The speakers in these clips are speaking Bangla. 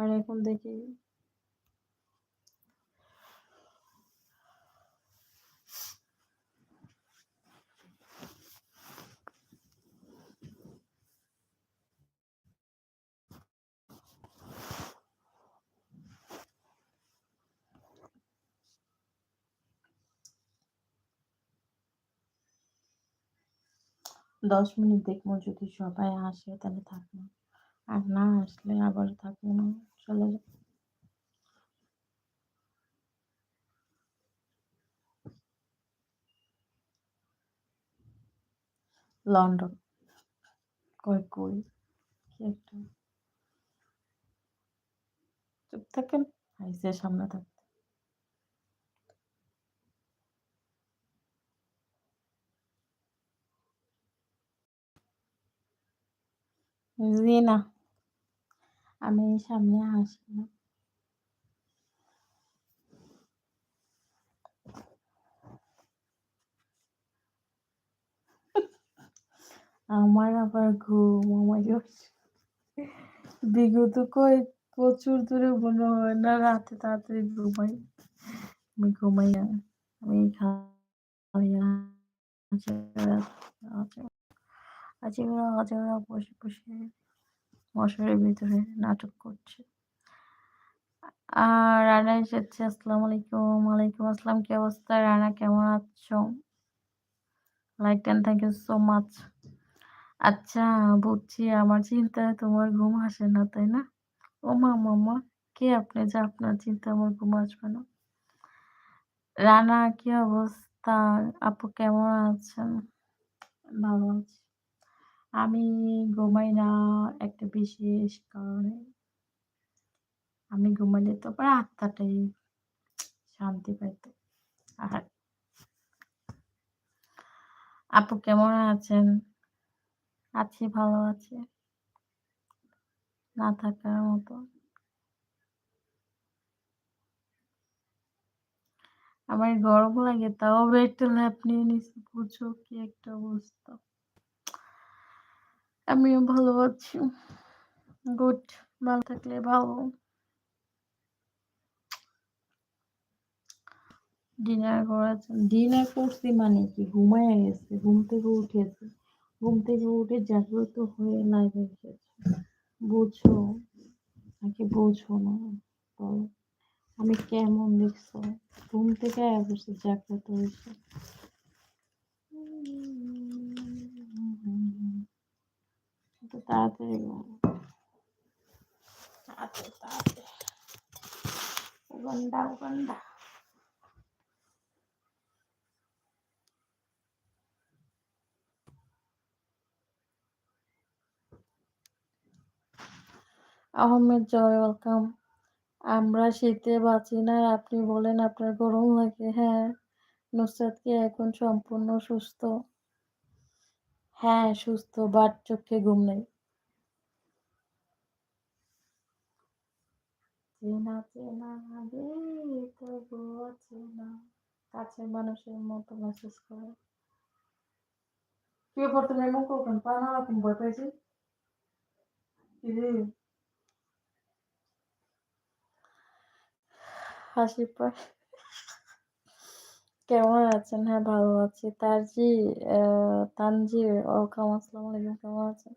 আর এখন দেখি। দশ মিনিট দেখব যদি সবাই আসে, তাহলে থাকব। আর না আসলে আবার থাকব না। চলে লন্ডন কই কই কি একটা চুপ থাকেন আইসে সামনে থাকতে জি না আমি সামনে আসি না। আমার আবার ঘুম, আমার বিগত কয়েক প্রচুর দূরে মনে হয় না রাতে তাড়াতাড়ি ঘুমাই। আমি ঘুমাই না, আমি খাই আজেরা আজেরা বসে বসে মশারির ভিতরে নাটক করছে। আর রানা এসেছে, আসসালামু আলাইকুম। ওয়ালাইকুম আসসালাম, কি অবস্থা? রানা, কেমন আছো? Like and thank you so much আচ্ছা বুঝছি, আমার চিন্তায় তোমার ঘুম আসে না, তাই না? ও মা মামা কে আপনি যে আপনার চিন্তা আমার ঘুম আসবে না? রানা, কি অবস্থা? আপু, কেমন আছেন? ভালো আছি। আমি ঘুমাই না একটা বিশেষ কারণে। আমি ঘুমালে তো পরে আত্মাটাই শান্তি পাইতো। আর আপু কেমন আছেন? আছি, ভালো আছে। না থাকার মতো। আমার গরম লাগে, তাও একটা ল্যাপ নিয়ে নিছি। বুঝো কি একটা অবস্থা। আমিও ভালো আছি। গুড ভালো থাকলে ভালো। ডিনার করেছেন ডিনার করছি মানে কি? ঘুমায় গেছে, ঘুম থেকে উঠেছে। ঘুম থেকে উঠে জাগ্রত হয়ে লাইভে এসেছে। বুঝো? নাকি বুঝো না? বলো। আমি কেমন দেখছ? ঘুম থেকে জাগ্রত হয়েছে। তো তাড়াতাড়ি তাড়াতাড়ি তাড়াতাড়ি। Uganda Uganda. Ahmed Joy welcome আমরা শীতে বাঁচি না আপনি বলেন আপনার গরম লাগে হ্যাঁ। নুসরাত কি এখন সম্পূর্ণ সুস্থ। হ্যাঁ সুস্থ, বাট চোখে ঘুম নেই। চেনা চেনা রে তবুও চেনা কাছের মানুষের মতো মেসেজ করে। কি ব্যাপার তুমি এমন করবেন পানা রকম ভয় পেয়েছি? হাসি পায় কেমন আছেন? হ্যাঁ ভালো আছি। তারজি তানজির ওয়েলকাম, আসসালামু আলাইকুম, কেমন আছেন?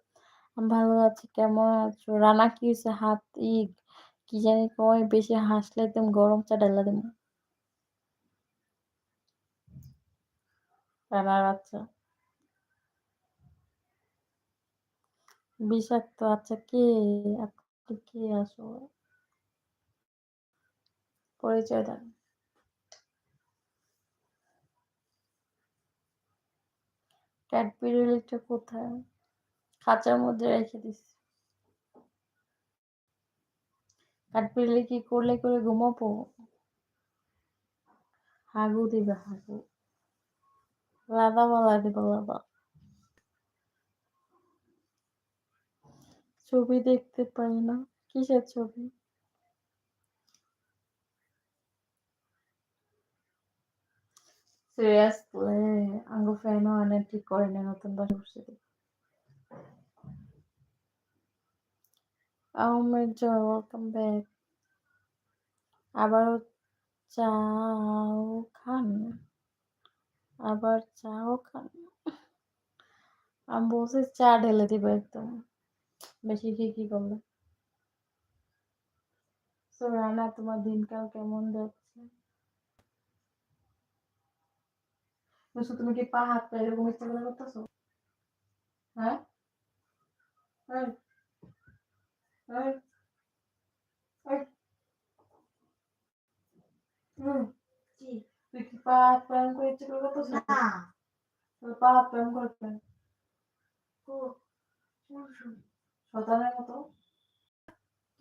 আমি ভালো আছি, কেমন আছো? রানা কি হয়েছে হাত ই কি জানি কয়, বেশি হাসলে একদম গরম চা ডালা দেব বাচ্চা। বিষাক্ত আচ্ছা কে? কে আসো পরিচয় দেন। ক্যাডবেরিটা কোথায়? খাঁচার মধ্যে রেখে দিছি। ক্যাডবেরি কি করলে করে ঘুমাবো? হাগু দিবে, হাগু। লাদা বলা দিবে, লাদা। ছবি দেখতে পাই না। কিসের ছবি? আঙ্গু ফ্যানও আনে, ঠিক করে নতুন বাসা বসে ওয়েলকাম ব্যাক আবারও চাও খান। আবার চাও খান। আমি বলছি চা ঢেলে দিব একদম। বেশি কি কি করলে তো রানা, তোমার দিনকাল কেমন যাচ্ছে? বুঝছ তুমি কি পা হাত পা এরকম ইচ্ছা করে করতেছো হ্যাঁ তুই কি পা হাত পা করে ইচ্ছা করে করতেছো তাহলে পা হাত পা এরকম করে শতানের মতো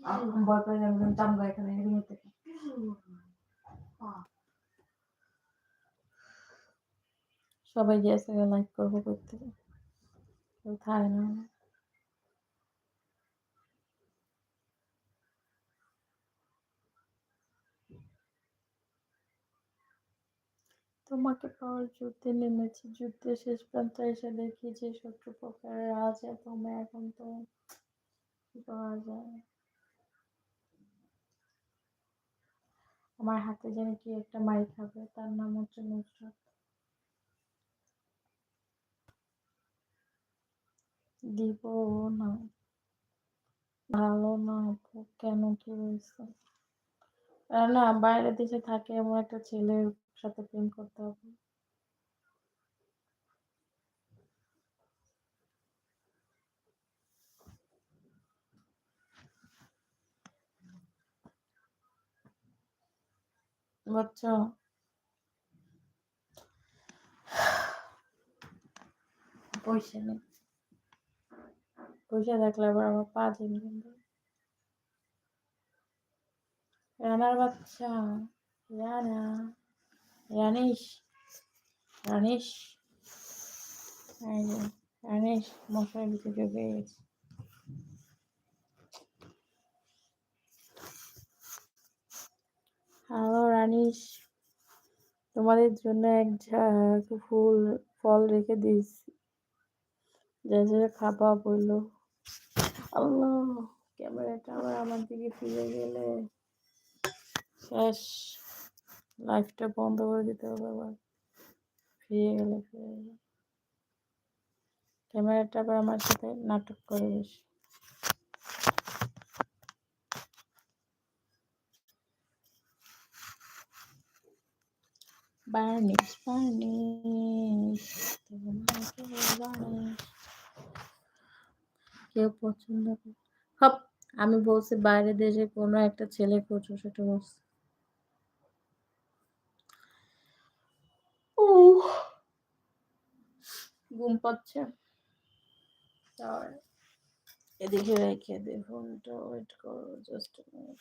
আমি ভয় চামড়া এখানে থেকে সবাই গিয়েছে লাইক করব করতে। কেউ থাকে না। তোমাকে পাওয়ার যুদ্ধে নেমেছি, যুদ্ধে শেষ প্রান্তে এসে দেখি যে শত্রু প্রকারের আছে তোমরা এখন তো কি পাওয়া যায়? আমার হাতে যেন কি একটা মাই খাবে তার নাম হচ্ছে নুসরাত। দিব না। ভালো না আপু কেন কি হয়েছে? না, বাইরে দেশে থাকে এমন একটা ছেলের সাথে প্রেম করতে হবে। বুঝছ? পয়সা নেই। পয়সা থাকলে আবার আমার পা কিন্তু রানার বাচ্চা রানা রানিস রানিস রানিস মশার ভিতরে ঢুকে গেছে হ্যালো রানিস তোমাদের জন্য এক ফুল ফল রেখে দিয়েছি যা যা খাবা বলল আল্লাহ, ক্যামেরাটা আবার আমার দিকে ফিরে গেলে। শেষ। লাইফটা বন্ধ করে দিতে হবে আবার। ফিরে গেলে ফিরে গেলে। ক্যামেরাটা আবার আমার সাথে নাটক করে বেশি। বার্নিশ বার্নিশ, তোমাকে কেউ পছন্দ হপ, আমি বলছি বাইরে দেশে কোনো একটা ছেলে খোঁজো, সেটা বলছি। ঘুম পাচ্ছে। এদিকে রেখে দে ফোনটা ওয়েট করো জাস্ট মিনিট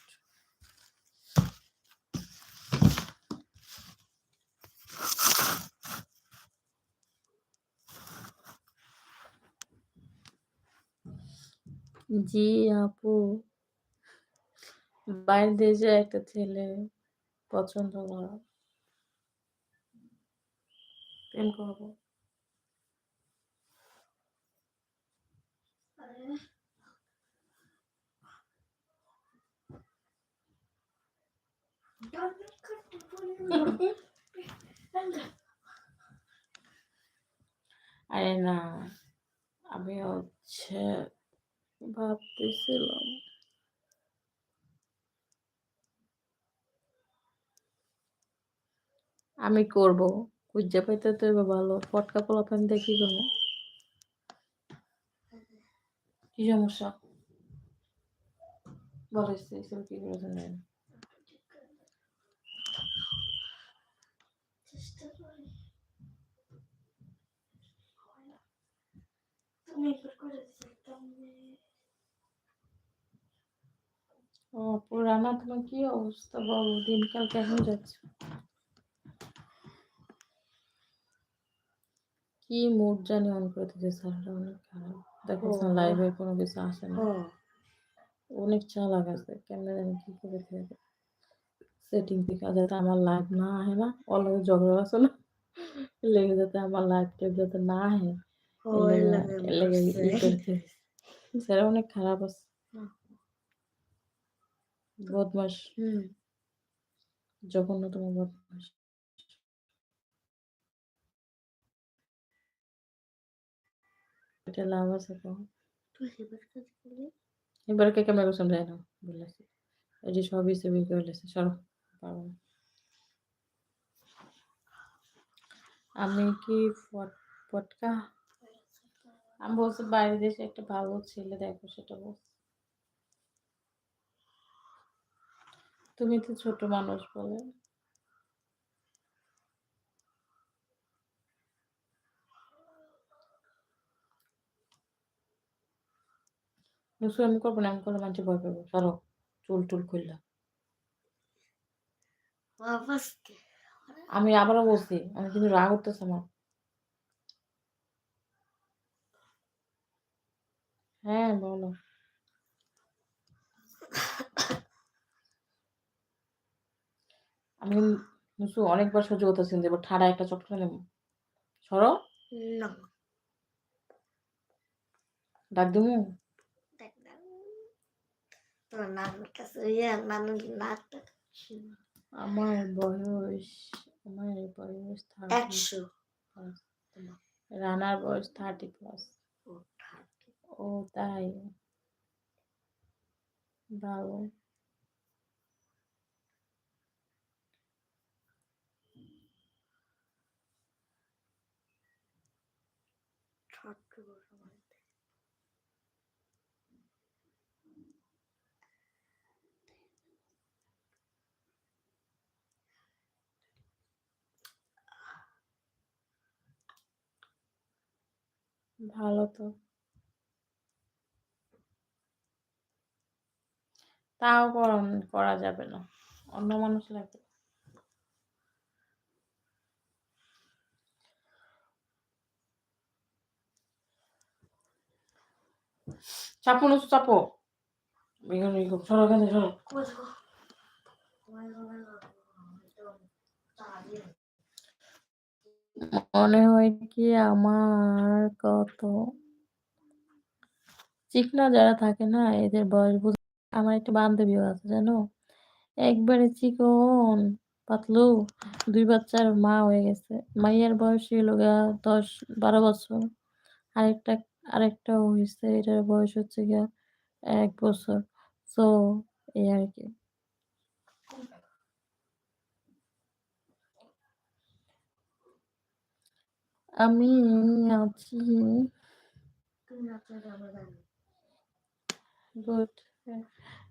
জি আপু। বাইরের দেশে একটা ছেলে পছন্দ করা। প্রেম করব। আরে না আমি হচ্ছে ভাবতেছিলাম। আমি করব কুজ্জা পাইতে তো এবার ভালো। ফটকা পোলাপান কি করব কি সমস্যা? বলো কি করেছেন জানেন? ও পুরানা তোমার কি অবস্থা বলো? দিনকাল কেমন যাচ্ছে? কি মুড জানি অন করে দিতে স্যারটা অনেক খারাপ। দেখো লাইভে কোনো কিছু আসে না। অনেক চালাক আছে কেমন জানি কি করে থাকে সেটিং থেকে যাতে আমার লাইভ না আহে না অলরে ঝগড়া আছে না। লেগে যাতে আমার লাইভটা যাতে না আহে লেগে- সেটা অনেক খারাপ আছে। বদমাস হুম। জঘন্যতম বদমাস এটা লাভ আছে তো। এবার কে ক্যামেরা করছেন যায় না বলেছি এই যে সবই সেবি করে লেছে সরো পারব আমি কি পটকা আমি বলছি বাইরে দেশে একটা ভালো ছেলে দেখো সেটা বলছি। তুমি তো ছোট মানুষ বলে। আমি করব না আমি করলে মানুষ ভয় পাবো। সরো চুল টুল খুললা। বাবাসকে আমি আবারও বলছি আমি কিন্তু রাগ উঠতেছে আমার। হ্যাঁ বলো। আমি নুসু অনেকবার সহ্য করতেছি এবার ঠাড়া একটা চটকা নেব সরো। না। ডাক নাকটা আমার বয়স আমার বয়স একশো। রানার বয়স থার্টি প্লাস ও ও তাই? ভালো ভালো তো। তাও করা যাবে না। অন্য মানুষ লাগবে। চাপো নুসু, চাপো। মনে হয় কি আমার কত? চিকনা যারা থাকে না, এদের বয়স বুঝ আমার একটা বান্ধবীও আছে, জানো? একবারে চিকন, পাতলু, দুই বাচ্চার মা হয়ে গেছে। মাইয়ার বয়স গা দশ, বারো বছর। আরেকটা আরেকটা হয়েছে এটার বয়স হচ্ছে গিয়া এক বছর। তো এই আর কি। আমি আছি। গুড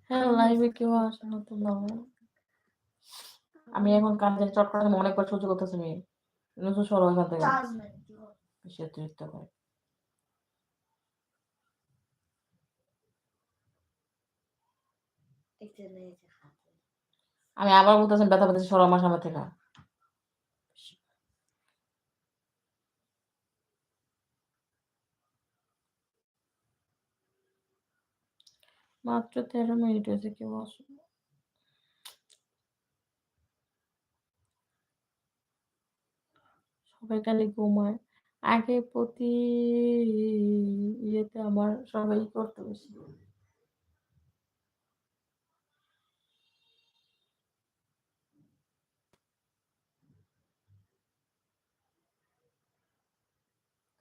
হ্যাঁ লাইভে কেউ আসে না তো আমি এখন কাজে চট করে অনেকবার সহ্য করতেছি সরো এখান থেকে বেশি অতিরিক্ত করে এই যে নেই, এই যে হাতে। আমি আবার বলতেছি, ব্যথা পেতেছি সরো আমার সামনে থেকে। মাত্র তেরো মিনিট হয়েছে, কেউ। সবাই খালি ঘুমায়। আগে প্রতি ইয়েতে আমার সবাই করতে বেশি।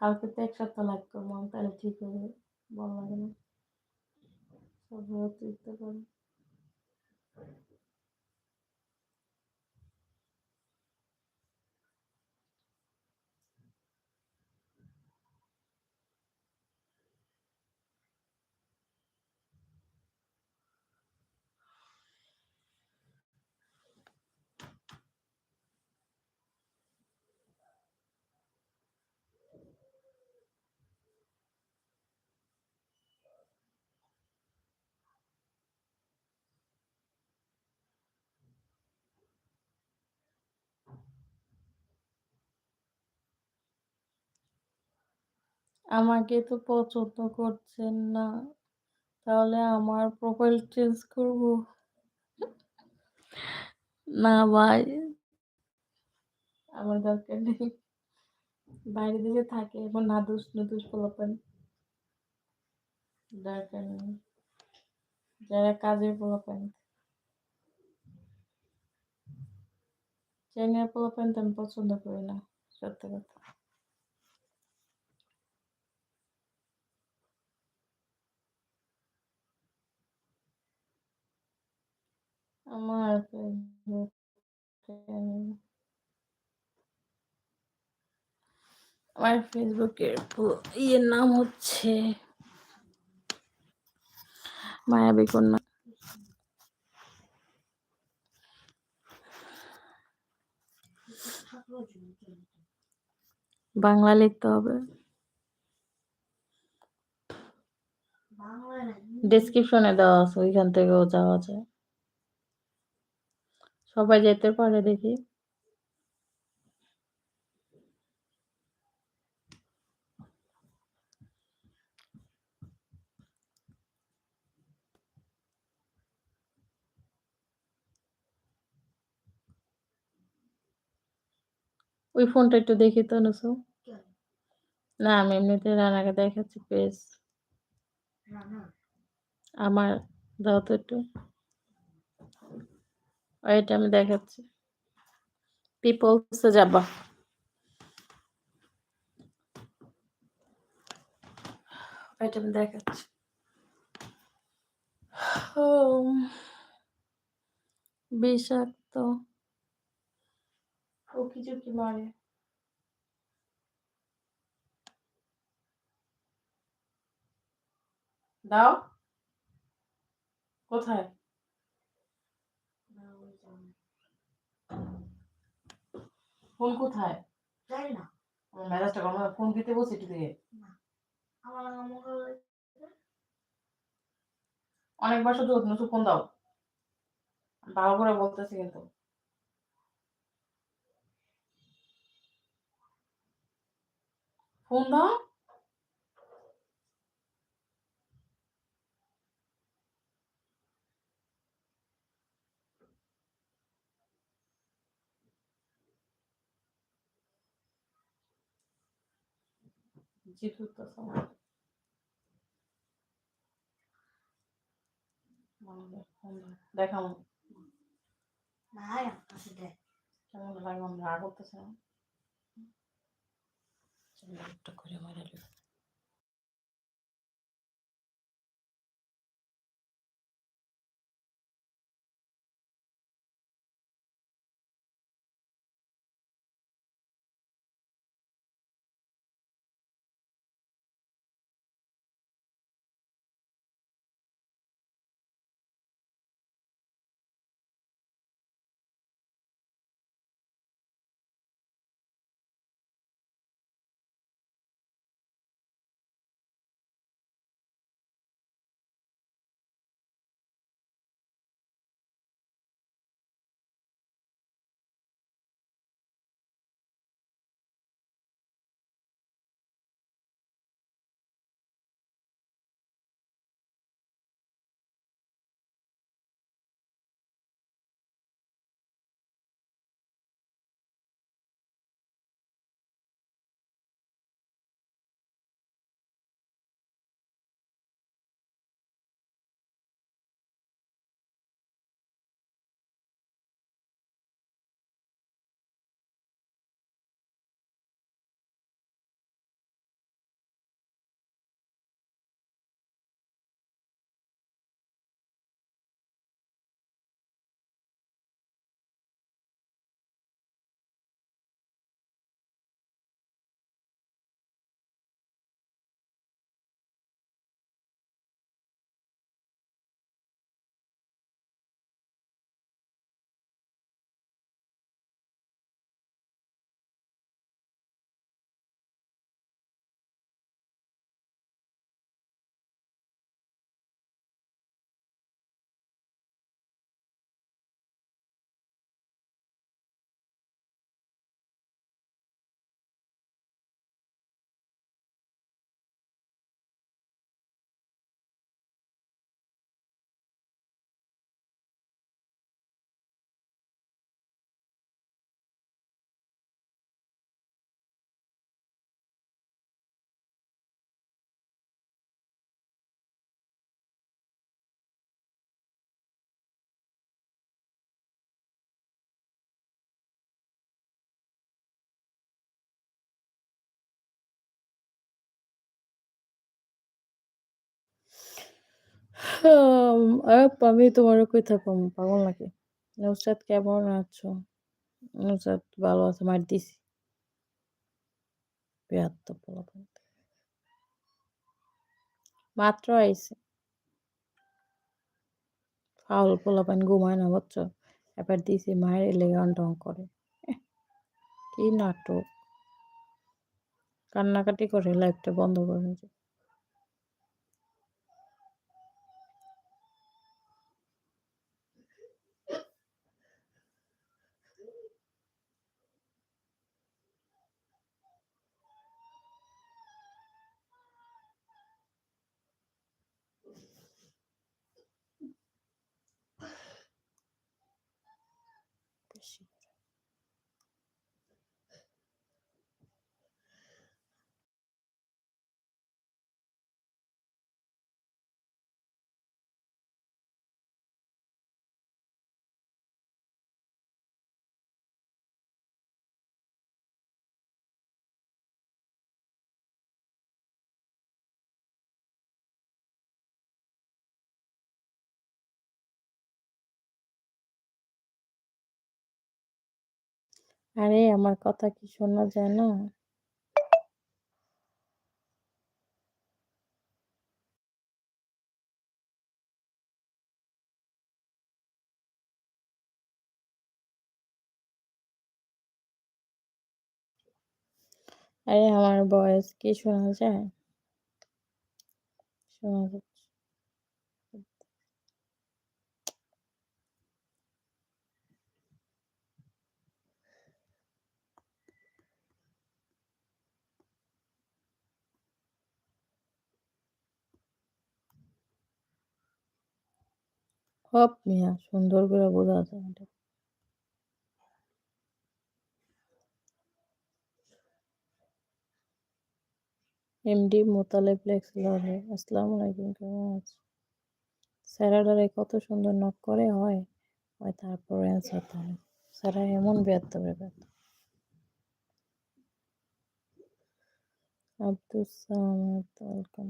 কালকে তো এক সপ্তাহ করব আমি তাহলে ঠিক হবে ভালো লাগে না। সব অতিরিক্ত করে। আমাকে তো পছন্দ করছেন না। তাহলে আমার প্রোফাইল চেঞ্জ করব। না ভাই। আমার দরকার নেই। বাইরে দেশে থাকে এবং না দোষ নতুষ পোলাপান। দরকার নেই। যারা কাজের পোলাপান। চেনের পোলাপান তো আমি পছন্দ করি না, সত্যি কথা। আমার ফেসবুক আমার ফেসবুকের ইয়ের নাম হচ্ছে মায়াবী কন্যা। বাংলা লিখতে হবে। ডেসক্রিপশনে দেওয়া আছে ওইখান থেকেও যাওয়া যায়। সবাই যেতে পারে দেখি। ওই ফোনটা একটু দেখি তো নুসু। না আমি এমনিতে রানাকে দেখাচ্ছি পেজ আমার দাও তো একটু। এটা আমি দেখাচ্ছি। পিপলসে যাবা। এটা আমি দেখাচ্ছি। বিষাক্ত। ও কিছু কি মারে। দাও। কোথায় না, ওই যাও না। ফোন কোথায়? জানি না আমার মেজাজটা গরম ফোন দিতে বসে একটু দিয়ে আমার অনেকবার শুধু নতুন ফোন দাও। ভালো করে বলতেছি কিন্তু। ফোন দাও। জিতু তো সময় দেখাম না আমার কাছে দেখ কেমন লাগল রাগ করতেছে একটা করে মারালো আপ, আমি তোমারে কই কম পাগল নাকি? নুসরাত কেমন আছো? নুসরাত ভালো আছে মাইর দিছি। মাত্র আইছে। ফাউল পোলাপান ঘুমায় না, বুঝছ? এবার দিছি মায়ের এর লেগে অন-টং করে। কি নাটক! কান্নাকাটি করে লাইফটা বন্ধ করে যে। বেশি করে। আরে, আমার কথা কি শোনা যায় না? আরে, আমার ভয়েস কি শোনা যায়? শোনা যাচ্ছে। হপ মিয়া সুন্দর করে বোঝা যায় এটা। এমডি মোতালেব লেখছে আসসালামু আলাইকুম কেমন আছো? স্যারাডারে কত সুন্দর নক করে, হয় হয়, তারপর অ্যান্সার দেয় স্যারা এমন বেয়াদবের বেয়াদব আব্দুস সামাদ ওয়েলকাম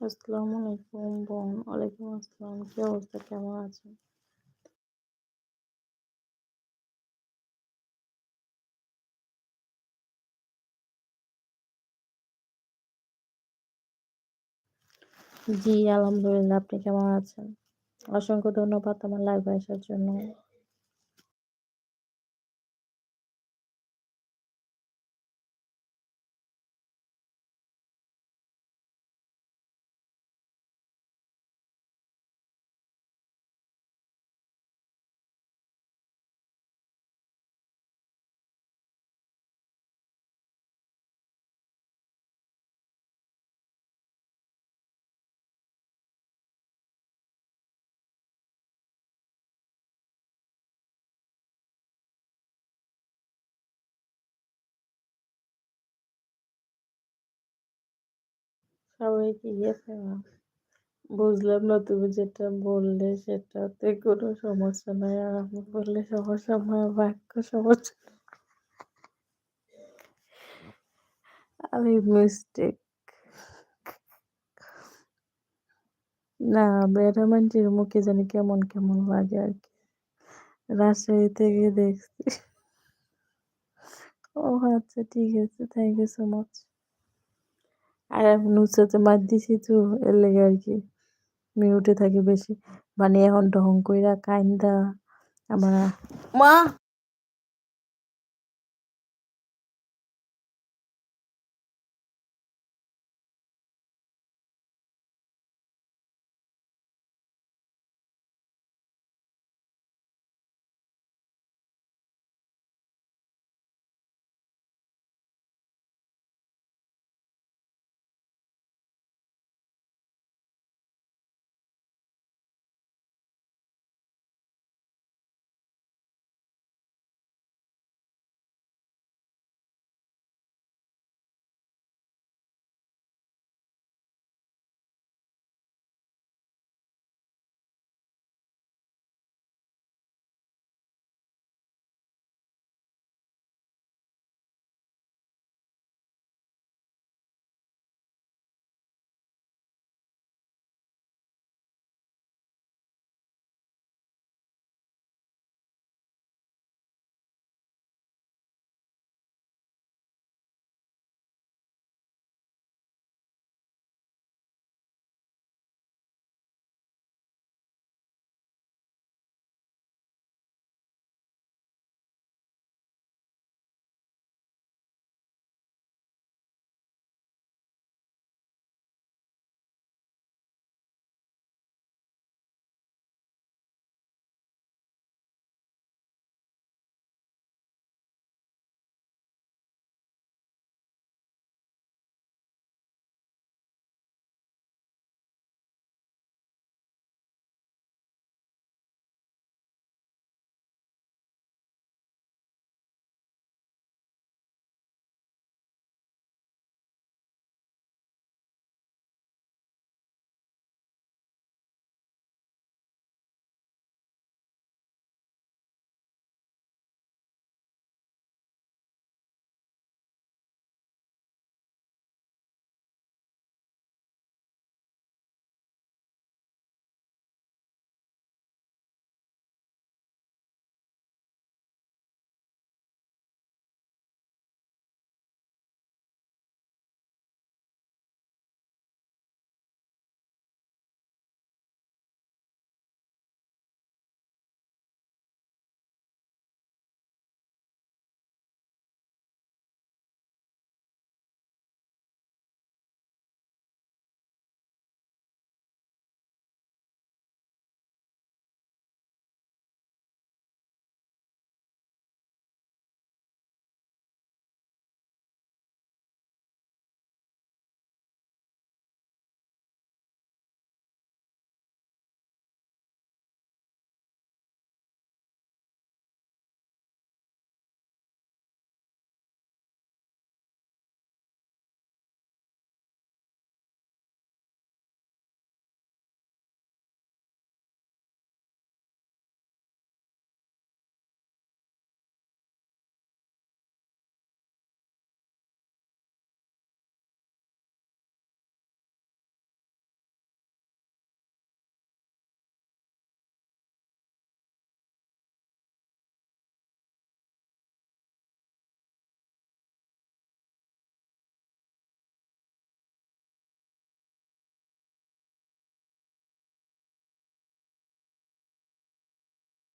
আসসালামু আলাইকুম বোন। ওয়ালাইকুম আসসালাম। কি অবস্থা? কেমন আছেন? জি, আলহামদুলিল্লাহ। আপনি কেমন আছেন? অসংখ্য ধন্যবাদ আমার লাইভে আসার জন্য। সবাই কি গেছে বুঝলাম না তুমি যেটা বললে সেটাতে কোনো সমস্যা নাই, আর আমি বললে সমস্যা আমার বাক্য সমস্যা আমি মিস্টেক না বেড়া মানুষের মুখে জানি কেমন কেমন লাগে আর কি। রাজশাহী থেকে দেখছি। ও আচ্ছা ঠিক আছে থ্যাংক ইউ সো মাচ আর উচ্চতে মার দিছি তো, এর লেগে আর কি। মিউটে থাকে বেশি। মানে এখন ঢং কইরা কাইন্দা, আমরা মা!